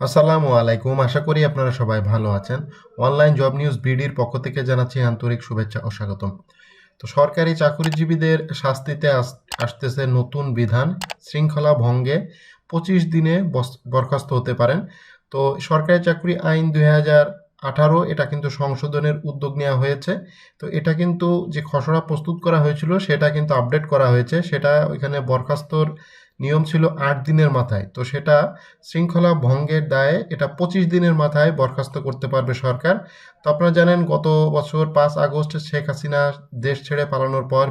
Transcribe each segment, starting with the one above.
আসসালামু আলাইকুম। আশা করি আপনারা সবাই ভালো আছেন। অনলাইন জব নিউজ বিডির পক্ষ থেকে জানাচ্ছি আন্তরিক শুভেচ্ছা ও স্বাগতম। তো সরকারি চাকরিজীবীদের শাস্তিতে আস- আসতেছে নতুন বিধান, শৃঙ্খলা ভঙ্গে পঁচিশ দিনে বরখাস্ত হতে পারেন। তো সরকারি চাকরি আইন দুই আঠারো, এটা কিন্তু সংশোধনের উদ্যোগ নেওয়া হয়েছে। তো এটা কিন্তু যে খসড়া প্রস্তুত করা হয়েছিল, সেটা কিন্তু আপডেট করা হয়েছে। সেটা ওইখানে বরখাস্তর নিয়ম ছিল আট দিনের মাথায়। তো সেটা শৃঙ্খলা ভঙ্গের দায়ে এটা পঁচিশ দিনের মাথায় বরখাস্ত করতে পারবে সরকার। তো আপনারা জানেন, গত বছর পাঁচ আগস্ট শেখ হাসিনা দেশ ছেড়ে পালানোর পর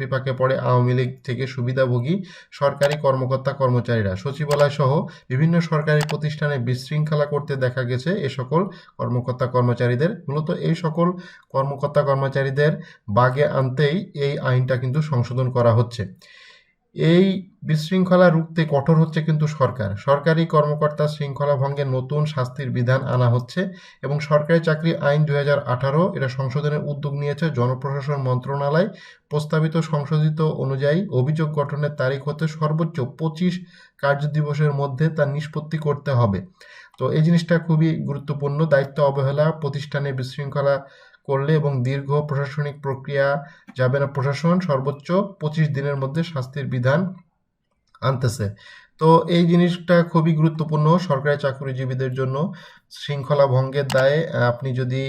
বিপাকে পড়ে আওয়ামী লীগ থেকে সুবিধাভোগী সরকারি কর্মকর্তা, কর্মচারীরা, সচিবালয় সহ বিভিন্ন সরকারি প্রতিষ্ঠানে বিশৃঙ্খলা করতে দেখা গেছে এ সকল কর্মকর্তা, কর্মচারীদের। মূলত এই সকল কর্মকর্তা, কর্মচারীদের বাগে আনতেই এই আইনটা কিন্তু সংশোধন করা হচ্ছে। এই বিশৃঙ্খলা রুখতে কঠোর হচ্ছে কিন্তু সরকার। সরকারি কর্মকর্তা শৃঙ্খলা ভঙ্গের নতুন শাস্তির বিধান আনা হচ্ছে এবং সরকারি চাকরি আইন দুই হাজার আঠারো, এটা সংশোধনের উদ্যোগ নিয়েছে জনপ্রশাসন মন্ত্রণালয়। প্রস্তাবিত সংশোধিত অনুযায়ী অভিযোগ গঠনের তারিখ হতে সর্বোচ্চ পঁচিশ কার্যদিবসের মধ্যে তা নিষ্পত্তি করতে হবে। তো এই জিনিসটা খুবই গুরুত্বপূর্ণ, দায়িত্ব অবহেলা, প্রতিষ্ঠানে বিশৃঙ্খলা করলে এবং দীর্ঘ প্রশাসনিক প্রক্রিয়া যাবে না। প্রশাসন সর্বোচ্চ পঁচিশ দিনের মধ্যে শাস্তির বিধান আনতেছে। তো এই জিনিসটা খুবই গুরুত্বপূর্ণ সরকারি চাকরিজীবীদের জন্য। শৃঙ্খলা ভঙ্গের দায়ে আপনি যদি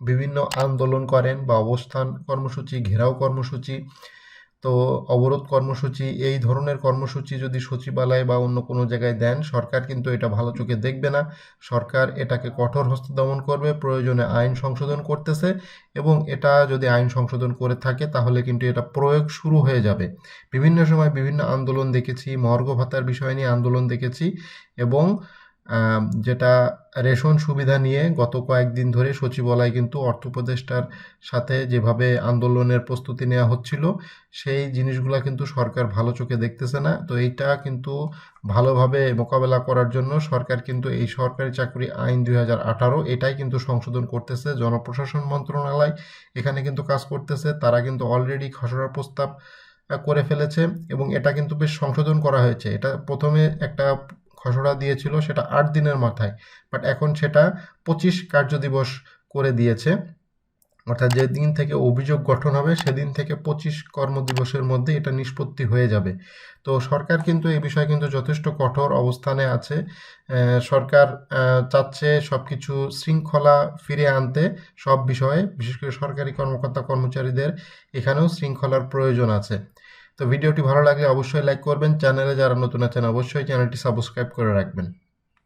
বিভিন্ন আন্দোলন করেন বা অবস্থান কর্মসূচি, ঘেরাও কর্মসূচি তো অবরোধ কর্মসূচি, এই ধরনের কর্মসূচি যদি সচিবালয় বা অন্য কোনো জায়গায় দেন, সরকার কিন্তু এটা ভালো চোখে দেখবে না। সরকার এটাকে কঠোর হস্তে দমন করবে, প্রয়োজনে আইন সংশোধন করতেছে এবং এটা যদি আইন সংশোধন করে থাকে, তাহলে কিন্তু এটা প্রয়োগ শুরু হয়ে যাবে। বিভিন্ন সময় বিভিন্ন আন্দোলন দেখেছি, মর্গ ভাতার বিষয় নিয়ে আন্দোলন দেখেছি এবং যেটা রেশন সুবিধা নিয়ে গত কয়েকদিন ধরে সচিবালয় কিন্তু অর্থ উপদেষ্টার সাথে যেভাবে আন্দোলনের প্রস্তুতি নেওয়া হচ্ছিল, সেই জিনিসগুলো কিন্তু সরকার ভালো চোখে দেখতেছে না। তো এইটা কিন্তু ভালোভাবে মোকাবেলা করার জন্য সরকার কিন্তু এই সরকারি চাকরি আইন দুই হাজার আঠারো, এটাই কিন্তু সংশোধন করতেছে। জনপ্রশাসন মন্ত্রণালয় এখানে কিন্তু কাজ করতেছে, তারা কিন্তু অলরেডি খসড়া প্রস্তাব করে ফেলেছে এবং এটা কিন্তু বেশ সংশোধন করা হয়েছে। এটা প্রথমে একটা খসড়া দিয়েছিল সেটা আট দিনের মাথায়। বাট এখন সেটা পঁচিশ কার্যদিবস করে দিয়েছে। অর্থাৎ যেদিন থেকে অভিযোগ গঠন হবে, সেদিন থেকে পঁচিশ কর্মদিবসের মধ্যে এটা নিষ্পত্তি হয়ে যাবে। তো সরকার কিন্তু এই বিষয়ে কিন্তু যথেষ্ট কঠোর অবস্থানে আছে। সরকার চাচ্ছে সব কিছু শৃঙ্খলা ফিরে আনতে সব বিষয়ে। বিশেষ করে সরকারি কর্মকর্তা কর্মচারীদের এখানেও শৃঙ্খলার প্রয়োজন আছে। তো ভিডিওটি ভালো লাগলে অবশ্যই লাইক করবেন। চ্যানেলে যারা নতুন আছেন, অবশ্যই চ্যানেলটি সাবস্ক্রাইব করে রাখবেন।